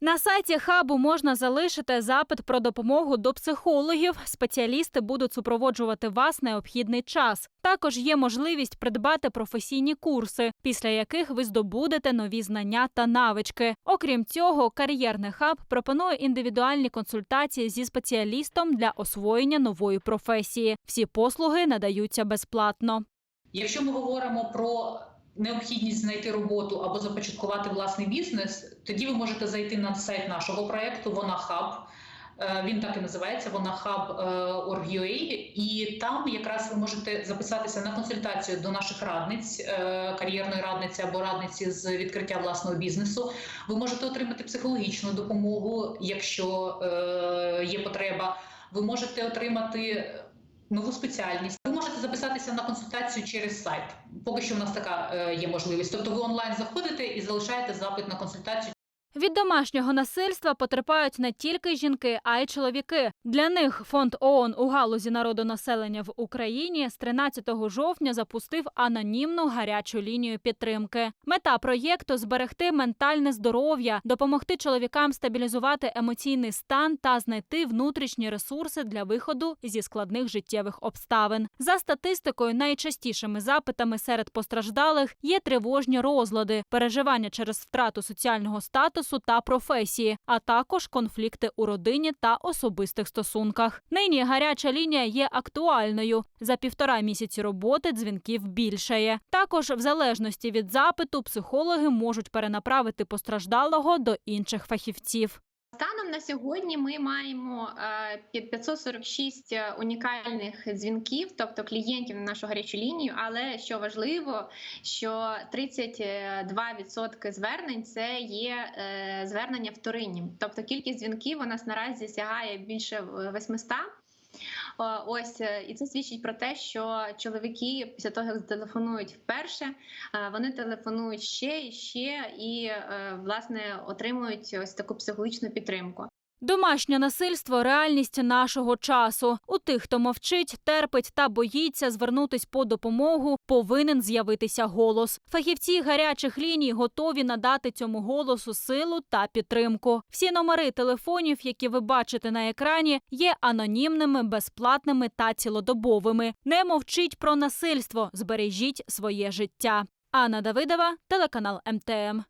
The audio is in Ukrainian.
На сайті хабу можна залишити запит про допомогу до психологів. Спеціалісти будуть супроводжувати вас необхідний час. Також є можливість придбати професійні курси, після яких ви здобудете нові знання та навички. Окрім цього, кар'єрний хаб пропонує індивідуальні консультації зі спеціалістом для освоєння нової професії. Всі послуги надаються безплатно. Якщо ми говоримо про необхідність знайти роботу або започаткувати власний бізнес, тоді ви можете зайти на сайт нашого проекту Вона Хаб. Е, Він так і називається Вона Хаб і там якраз ви можете записатися на консультацію до наших радниць, е, кар'єрної радниці або радниці з відкриття власного бізнесу. Ви можете отримати психологічну допомогу, якщо е, є потреба. Ви можете отримати нову спеціальність. Можете записатися на консультацію через сайт. Поки що в нас така е, є можливість. Тобто ви онлайн заходите і залишаєте запит на консультацію. Від домашнього насильства потерпають не тільки жінки, а й чоловіки. Для них фонд ООН у галузі народонаселення в Україні з 13 жовтня запустив анонімну гарячу лінію підтримки. Мета проєкту зберегти ментальне здоров'я, допомогти чоловікам стабілізувати емоційний стан та знайти внутрішні ресурси для виходу зі складних життєвих обставин. За статистикою, найчастішими запитами серед постраждалих є тривожні розлади, переживання через втрату соціального статусу та професії, а також конфлікти у родині та особистих стосунках. Нині гаряча лінія є актуальною. За півтора місяці роботи дзвінків більшає. Також, в залежності від запиту, психологи можуть перенаправити постраждалого до інших фахівців. На сьогодні ми маємо е, пі- 546 унікальних дзвінків, тобто клієнтів на нашу гарячу лінію. Але що важливо, що 32% звернень це є е, звернення вторинні. Тобто кількість дзвінків у нас наразі сягає більше 800. О, Ось е, і це свідчить про те, що чоловіки після того, як телефонують вперше, е, вони телефонують ще і ще і е, власне отримують ось таку психологічну підтримку. Домашнє насильство реальність нашого часу. У тих, хто мовчить, терпить та боїться звернутись по допомогу, повинен з'явитися голос. Фахівці гарячих ліній готові надати цьому голосу силу та підтримку. Всі номери телефонів, які ви бачите на екрані, є анонімними, безплатними та цілодобовими. Не мовчіть про насильство, збережіть своє життя. Анна Давидова, телеканал МТМ.